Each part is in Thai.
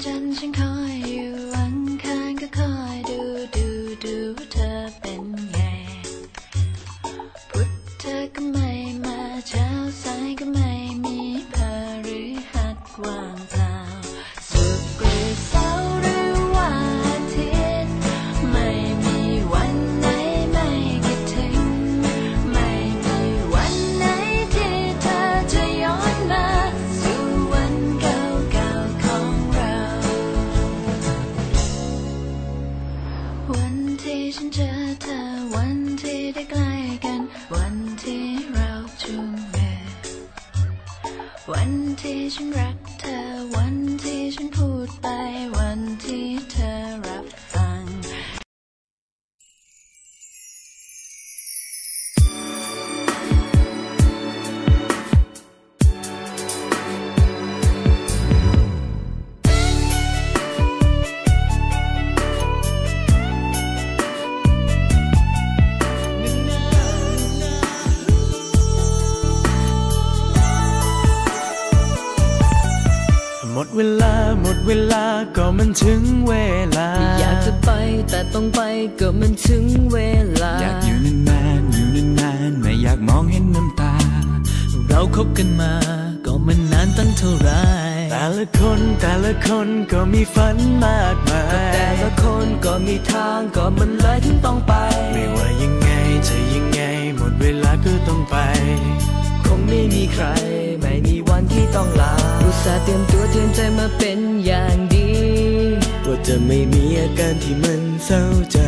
วันจั วันที่ฉันรักเธอ วันที่ฉันพูดไป วันที่เธอรับ เวลาก็มันถึงเวลา อยากจะไปแต่ต้องไปก็มันถึงเวลา อยากอยู่นานๆอยู่นานๆไม่อยากมองเห็นน้ำตา เราคบกันมา ก็มันนานตั้งเท่าไหรแต่ละคนแต่ละคนก็มีฝันมากมาย แต่ละคนก็มีทางก็มันเลยถึงต้องไป ไม่ว่ายังไงจะยังไงหมดเวลาก็ต้องไป คงไม่มีใคร ไม่มีวันที่ต้องลาอุตส่าห์เตรียมตัวเตรียมใจมาเป็นอย่างดีว่าจะไม่มีอาการที่มันเศร้าใจ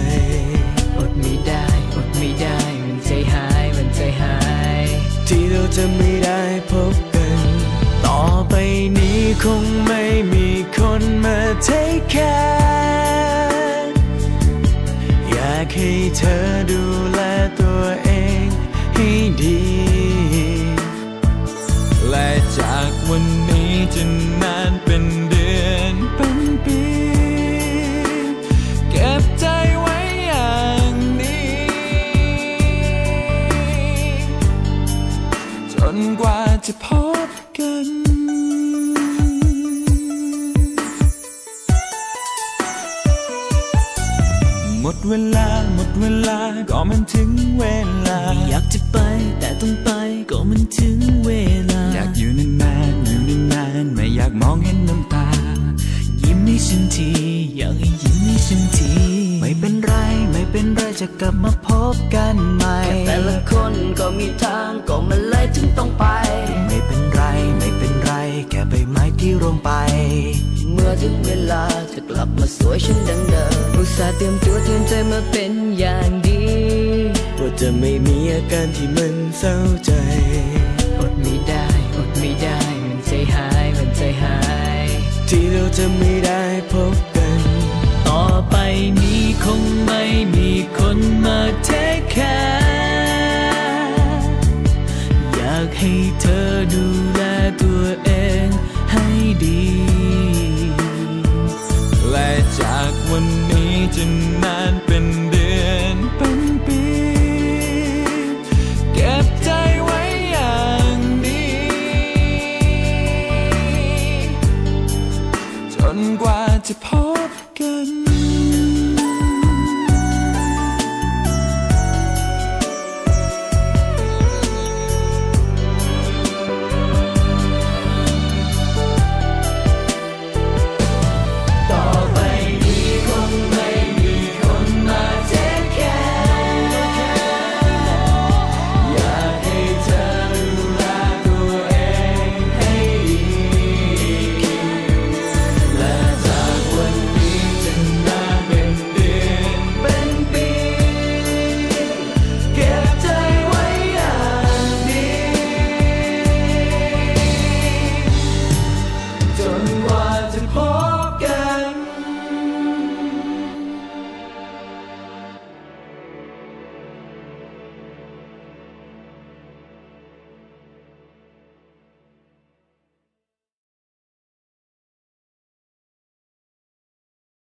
อดไม่ได้ อดไม่ได้ มันใจหาย มันใจหาย ที่เราจะไม่ได้พบ นกว่าจะพบกันหมดเวลาหมดเวลาก็มันถึงเวลา อยากจะไปแต่ต้องไปก็มันถึงเวลา อยากอยู่นานๆอยู่นานๆไม่อยากมองเห็นน้ำตา ยิ้มให้ฉันทีอยากให้ยิ้มให้ฉันทีไม่เป็นไรไม่เป็นไรจะกลับมาพบกันใหม่แค่แต่ละคนก็มี ลับมาสวยฉันดังเดิมอุตส่าห์เตรียมตัวเตรียมใจมาเป็นอย่างดีว่าจะไม่มีอาการที่มันเศร้าใจ อดไม่ได้ อดไม่ได้ มันใจหาย มันใจหาย ที่เราจะไม่ จะนานเป็นเดือน